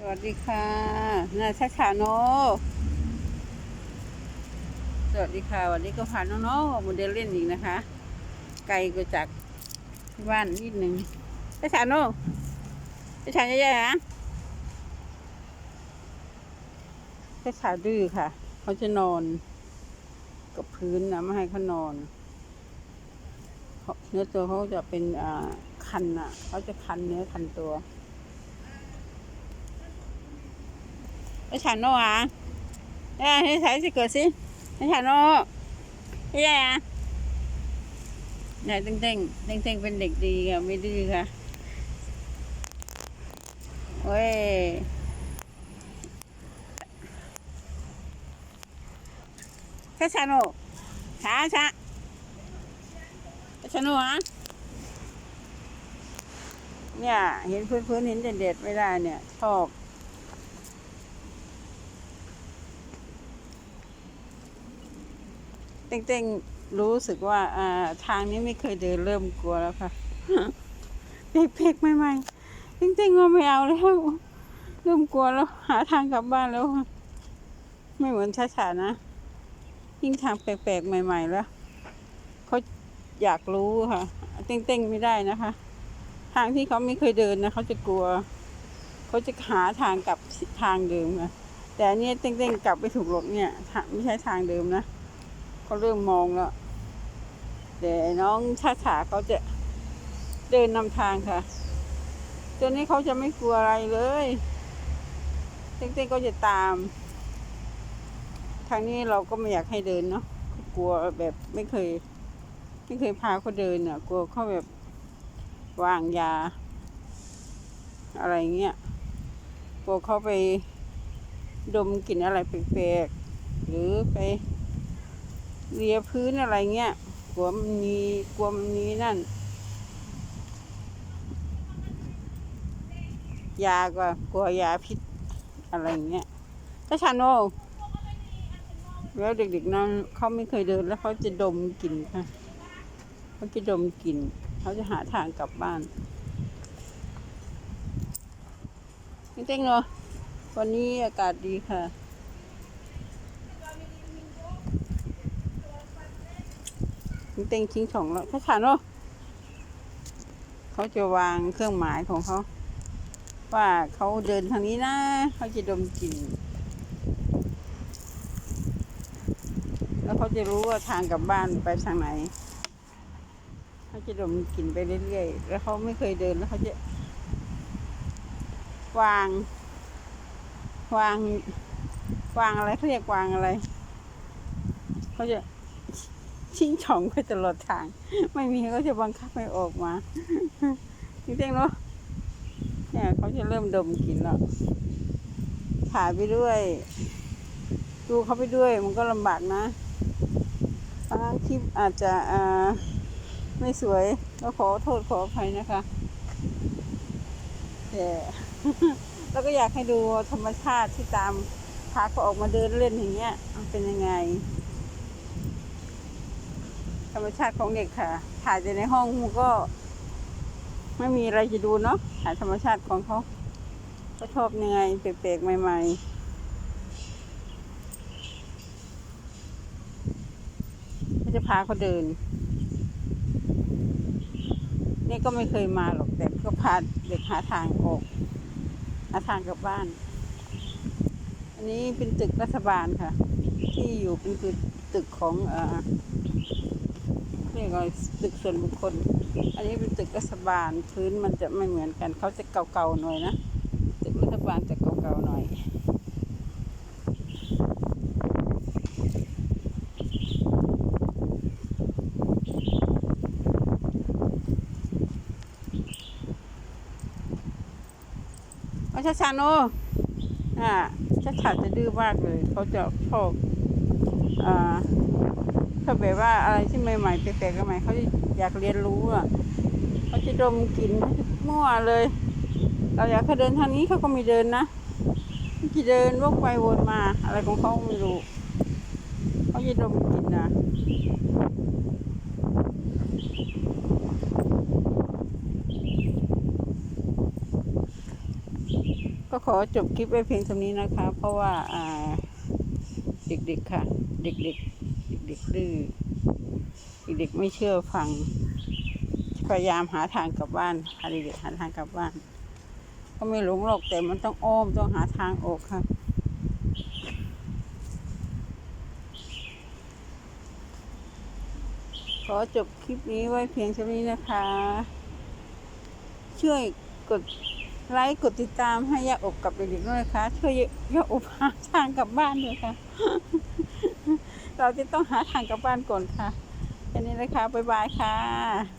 สวัสดีค่ะนาชาชาโน สวัสดีค่ะ วันนี้ก็พาน้องๆโมเดลเล่นอีกนะคะ ไกลกว่าจากที่บ้านนิดนึงชาชาโนชาชาใหญ่ๆนะชาชาดื้อค่ะ เขาจะนอน กับพื้นนะไม่ให้เขานอนเนื้อตัวเขาจะเป็นอ่าคันอะ เขาจะคันเนื้อคันตัว ไอ้ฉันโน่อะเอ้ยให้ใช้สิเกิดสิไอ้ฉันโน่ไม่ใช่อะเนี่ยเต้งเต้งเต้งเต้งเป็นเด็กดีค่ะไม่ดื้อค่ะโอ้ยแค่ฉันโน่ช้าช้าไอ้ฉันโน่อะเนี่ย เห็นพื้นพื้นๆเห็นเด็ดๆไม่ได้เนี่ยชอบ เต้งๆรู้สึกว่าอ่าทางนี้ไม่เคยเดินเริ่มกลัวแล้วค่ะเพกๆใหม่ๆเต้งๆว่าไม่เอาแล้วเริ่มกลัวแล้วหาทางกลับบ้านแล้วค่ะไม่เหมือนช้าๆนะยิ่งทางแปลกๆใหม่ ๆ แล้วเขาอยากรู้ค่ะ เต้งๆไม่ได้นะคะ ทางที่เขาไม่เคยเดินนะเขาจะกลัวเขาจะหาทางกลับทางเดิมค่ะแต่อันนี้เต้งๆกลับไปถูกหลดเนี่ยทางไม่ใช่ทางเดิมนะ เขาเริ่มมองแล้วแต่น้องชาฉาเขาจะเดินนำทางค่ะตัวนี้เขาจะไม่กลัวอะไรเลยเต้งๆก็จะตาม ทางนี้เราก็ไม่อยากให้เดินเนาะกลัวแบบไม่เคย ไม่เคยพาเขาเดินอะ กลัวเขาแบบวางยา อะไรเงี้ยกลัวเขาไปดมกลิ่นอะไรแปลกๆหรือไป เลียพื้นอะไรเงี้ยกลัวมันมีกลัวมันมีนั่น ยาก็กลัวยาพิษอะไรเงี้ยถ้าชาโนแล้วเด็กๆนั้นเขาไม่เคยเดินแล้วเขาจะดมกลิ่นค่ะเขาจะดมกลิ่นเขาจะหาทางกลับบ้านนี่เต้งเนาะวันนี้อากาศดีค่ะ เต็งทิ้งช่องแล้วถ้าขาเนาะเขาจะวางเครื่องหมายของเขา ว่าเขาเดินทางนี้นะ เขาจะดมกลิ่นแล้วเขาจะรู้ว่าทางกลับบ้านไปทางไหน เขาจะดมกลิ่นไปเรื่อยๆ แล้วเขาไม่เคยเดินแล้วเขาจะ วาง วาง วางอะไรเขาเรียกวางอะไร เขาจะ ชิงช่องไปตลอดทาง ไม่มีก็จะบังคับให้ออกมาจริงๆเนาะเนี่ยเขาจะเริ่มดมกลิ่นแล้วถ่ายไปด้วย ดูเขาไปด้วย มันก็ลำบากนะบางคลิปอาจจะอ่าไม่สวยก็ขอโทษขออภัยนะคะแต่แล้วก็อยากให้ดูธรรมชาติที่ตามพาเขาออกมาเดินเล่นอย่างเงี้ยมันเป็นยังไง รรมชาติของเด็กค่ะ ถ่ายแต่ในห้องมันก็ ไม่มีอะไรจะดูเนาะถ่ายธรรมชาติของเขาเขาชอบยังไงแปลกๆใหม่ๆก็จะพาเขาเดิน นี่ก็ไม่เคยมาหรอกแต่ก็พาเด็กหาทางออกหาทางกลับบ้าน อันนี้เป็นตึกรัฐบาลค่ะ ที่อยู่เป็นคือตึกของเอ่ อเรียกว่าตึกส่วนบุคคล อันนี้เป็นตึกรัฐบาลพื้นมันจะไม่เหมือนกัน เขาจะเก่าๆหน่อยนะ ตึกรัฐบาลจะเก่าๆหน่อยว่าชาชาโนอ่าชาชาจะดื้อมากเลย เขาจะชอบอ่า ถ้าแบบว่าอะไรที่ใหม่ๆแปลกๆใหม่เขาอยากเรียนรู้อะเขาจะดมกลิ่นมั่วเลย เราอยากเขาเดินทางนี้เขาก็ไม่เดินนะเขาจะเดินวกไปวนมา อะไรของเขาไม่รู้เขาจะดมกลิ่นนะก็ขอจบคลิปไว้เพียงเท่านี้นะคะ เพราะว่าอ่าเด็กๆค่ะ เด็กๆ ด็กดื้อเด็กไม่เชื่อฟัง พยายามหาทางกลับบ้านหาเด็กหาทางกลับบ้าน ก็ไม่หลงหรอกแต่มันต้องอ้อมต้องหาทางออกค่ะขอจบคลิปนี้ไว้เพียงเท่านี้นะคะ ช่วยกดไลค์กดติดตามให้ยาอบกับเด็กๆด้วยนะคะ ช่วยยาอบหาทางกลับบ้านด้วยค่ะ เราจะต้องหาทางกลับบ้านก่อนค่ะแค่นี้นะคะบ๊ายบายค่ะ